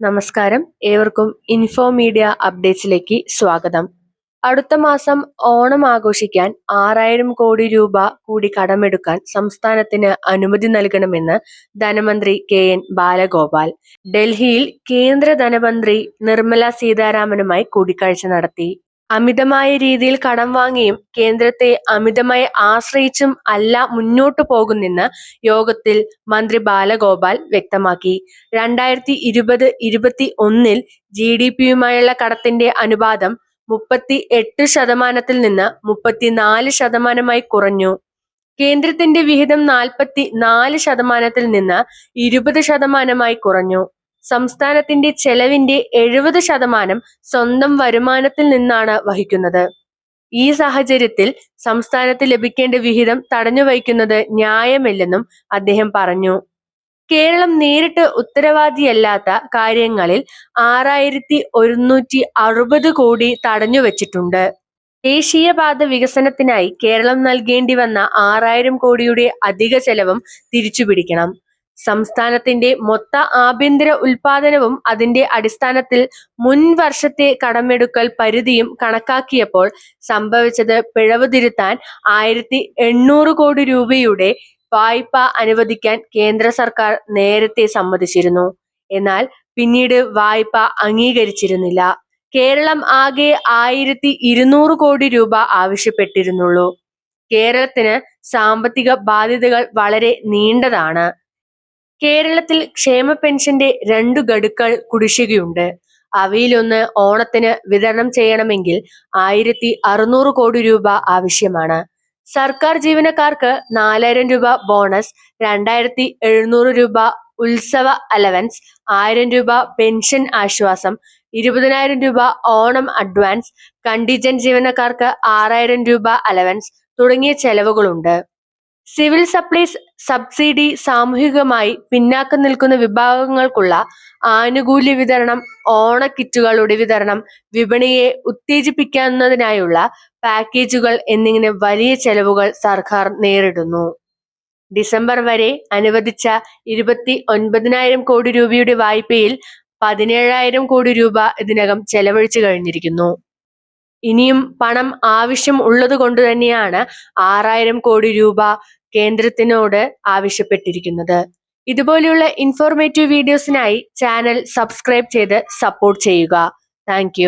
നമസ്കാരം. ഏവർക്കും info media അപ്ഡേറ്റ്സിലേക്ക് സ്വാഗതം. അടുത്ത മാസം ഓണം ആഘോഷിക്കാൻ ആറായിരം കോടി രൂപ കൂടി കടമെടുക്കാൻ സംസ്ഥാനത്തിന് അനുമതി നൽകണമെന്ന് ധനമന്ത്രി കെ എൻ ബാലഗോപാൽ. ഡൽഹിയിൽ കേന്ദ്ര ധനമന്ത്രി നിർമ്മല സീതാരാമനുമായി കൂടിക്കാഴ്ച നടത്തി. അമിതമായ രീതിയിൽ കടം വാങ്ങിയും കേന്ദ്രത്തെ അമിതമായി ആശ്രയിച്ചും അല്ല മുന്നോട്ടു പോകുന്നെന്ന് യോഗത്തിൽ മന്ത്രി ബാലഗോപാൽ വ്യക്തമാക്കി. രണ്ടായിരത്തി ഇരുപത് ഇരുപത്തി ഒന്നിൽ ജി ഡി പിയുമായുള്ള കടത്തിന്റെ അനുപാതം മുപ്പത്തി എട്ട് ശതമാനത്തിൽ നിന്ന് മുപ്പത്തിനാല് ശതമാനമായി കുറഞ്ഞു. കേന്ദ്രത്തിന്റെ വിഹിതം നാൽപ്പത്തി നാല് ശതമാനത്തിൽ നിന്ന് ഇരുപത് ശതമാനമായി കുറഞ്ഞു. സംസ്ഥാനത്തിന്റെ ചെലവിന്റെ എഴുപത് ശതമാനം സ്വന്തം വരുമാനത്തിൽ നിന്നാണ് വഹിക്കുന്നത്. ഈ സാഹചര്യത്തിൽ സംസ്ഥാനത്ത് ലഭിക്കേണ്ട വിഹിതം തടഞ്ഞു വയ്ക്കുന്നത് ന്യായമല്ലെന്നും അദ്ദേഹം പറഞ്ഞു. കേരളം നേരിട്ട് ഉത്തരവാദിയല്ലാത്ത കാര്യങ്ങളിൽ ആറായിരത്തി ഒരുന്നൂറ്റി അറുപത് കോടി തടഞ്ഞു വച്ചിട്ടുണ്ട്. ദേശീയപാത വികസനത്തിനായി കേരളം നൽകേണ്ടി വന്ന ആറായിരം കോടിയുടെ അധിക ചെലവും തിരിച്ചുപിടിക്കണം. സംസ്ഥാനത്തിന്റെ മൊത്ത ആഭ്യന്തര ഉൽപാദനവും അതിന്റെ അടിസ്ഥാനത്തിൽ മുൻ വർഷത്തെ കടമെടുക്കൽ പരിധിയും കണക്കാക്കിയപ്പോൾ സംഭവിച്ചത് പിഴവ് തിരുത്താൻ ആയിരത്തി എണ്ണൂറ് കോടി രൂപയുടെ വായ്പ അനുവദിക്കാൻ കേന്ദ്ര സർക്കാർ നേരത്തെ സമ്മതിച്ചിരുന്നു. എന്നാൽ പിന്നീട് വായ്പ അംഗീകരിച്ചിരുന്നില്ല. കേരളം ആകെ ആയിരത്തി ഇരുന്നൂറ് കോടി രൂപ ആവശ്യപ്പെട്ടിരുന്നുള്ളൂ. കേരളത്തിന് സാമ്പത്തിക ബാധ്യതകൾ വളരെ നീണ്ടതാണ്. കേരളത്തിൽ ക്ഷേമ പെൻഷന്റെ രണ്ടു ഗഡുക്കൾ കുടിശ്ശികയുണ്ട്. അവയിലൊന്ന് ഓണത്തിന് വിതരണം ചെയ്യണമെങ്കിൽ ആയിരത്തി അറുന്നൂറ് കോടി രൂപ ആവശ്യമാണ്. സർക്കാർ ജീവനക്കാർക്ക് നാലായിരം രൂപ ബോണസ് രണ്ടായിരത്തി എഴുന്നൂറ് രൂപ ഉത്സവ അലവൻസ് ആയിരം രൂപ പെൻഷൻ ആശ്വാസം ഇരുപതിനായിരം രൂപ ഓണം അഡ്വാൻസ് കണ്ടിജന്റ് ജീവനക്കാർക്ക് ആറായിരം രൂപ അലവൻസ് തുടങ്ങിയ ചെലവുകളുണ്ട്. സിവിൽ സപ്ലൈസ് സബ്സിഡി സാമൂഹികമായി പിന്നാക്കം നിൽക്കുന്ന വിഭാഗങ്ങൾക്കുള്ള ആനുകൂല്യ വിതരണം ഓണക്കിറ്റുകളുടെ വിതരണം വിപണിയെ ഉത്തേജിപ്പിക്കുന്നതിനായുള്ള പാക്കേജുകൾ എന്നിങ്ങനെ വലിയ ചെലവുകൾ സർക്കാർ നേരിടുന്നു. ഡിസംബർ വരെ അനുവദിച്ച ഇരുപത്തി ഒൻപതിനായിരം കോടി രൂപയുടെ വായ്പയിൽ പതിനേഴായിരം കോടി രൂപ ഇതിനകം ചെലവഴിച്ചു കഴിഞ്ഞിരിക്കുന്നു. ഇനിയും പണം ആവശ്യം ഉള്ളത് കൊണ്ട് തന്നെയാണ് ആറായിരം കോടി രൂപ കേന്ദ്രത്തിനോട് ആവശ്യപ്പെട്ടിരിക്കുന്നത്. ഇതുപോലെയുള്ള ഇൻഫോർമേറ്റീവ് വീഡിയോസിനായി ചാനൽ സബ്സ്ക്രൈബ് ചെയ്ത് സപ്പോർട്ട് ചെയ്യുക. താങ്ക്